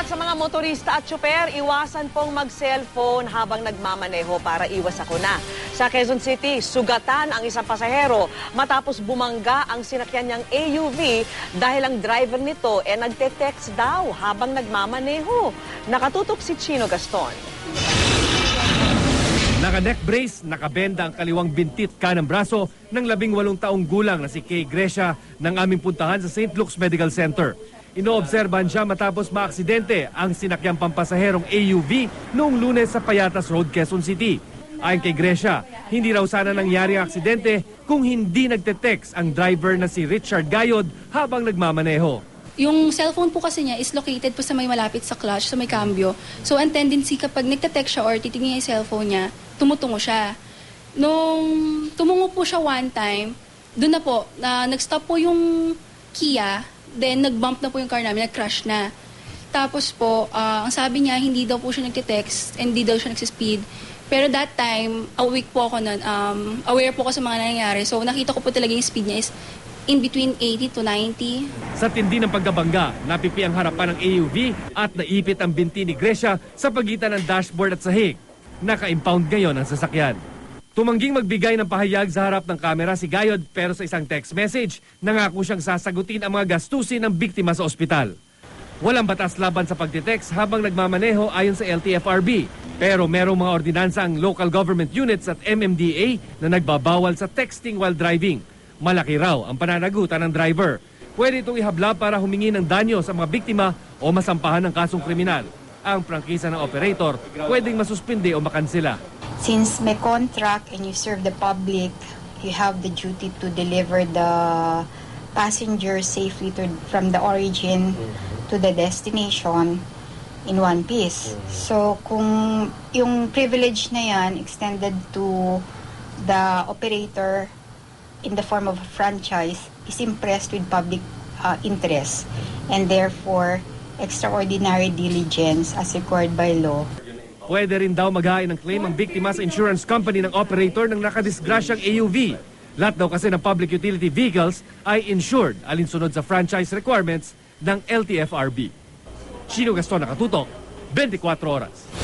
At sa mga motorista at tsuper, iwasan pong mag-cellphone habang nagmamaneho para iwas sakuna. Sa Quezon City, sugatan ang isang pasahero matapos bumangga ang sinakyan niyang AUV dahil ang driver nito ay nagte-text daw habang nagmamaneho. Nakatutok si Chino Gaston. Naka-neck brace, nakabenda ang kaliwang bintit kanang braso ng labing walong taong gulang na si Kay Grecia ng aming puntahan sa St. Luke's Medical Center. Inoobserbahan siya matapos maaksidente ang sinakyang pampasaherong AUV noong lunes sa Payatas Road, Quezon City. Ayon kay Grecia, hindi raw sana nangyari ang aksidente kung hindi nagte-text ang driver na si Richard Gayod habang nagmamaneho. Yung cellphone po kasi niya is located po sa may malapit sa clutch, sa may cambio. So, ang tendency kapag nagte-text siya or titingin niya yung cellphone niya, tumutungo siya. Nung tumungo po siya one time, doon na po, na nag-stop po yung Kia, then nag-bump na po yung car namin, nag-crash na. Tapos po, ah, ang sabi niya, hindi daw po siya nagte-text, and hindi daw siya nagsispeed. Pero that time, awake po ako nun, um, aware po ako sa mga nangyayari. So, nakita ko po talaga yung speed niya is in between 80 to 90. Sa tindi ng pagkabangga, napipi ang harapan ng AUV at naipit ang binti ni Grecia sa pagitan ng dashboard at sahig. Naka-impound ngayon ang sasakyan. Tumangging magbigay ng pahayag sa harap ng kamera si Gayod pero sa isang text message, nangako siyang sasagutin ang mga gastusin ng biktima sa ospital. Walang batas laban sa pagtitext habang nagmamaneho ayon sa LTFRB. Pero merong mga ordinansa ang local government units at MMDA na nagbabawal sa texting while driving. Malaki raw ang pananagutan ng driver. Pwede itong ihabla para humingi ng danyo sa mga biktima o masampahan ng kasong kriminal. Ang prangkisa ng operator pwedeng masuspindi o makansela. Since may contract and you serve the public, you have the duty to deliver the passenger safely to, from the origin to the destination in one piece. So, kung yung privilege na yan extended to the operator in the form of a franchise is impressed with public uh, interest and therefore extraordinary diligence as required by law Pwede rin daw maghain ng claim ang biktima sa insurance company ng operator ng nakadisgrasyang AUV. Lahat daw kasi ng public utility vehicles ay insured alinsunod sa franchise requirements ng LTFRB. Chino Gaston nakatutok, 24 oras.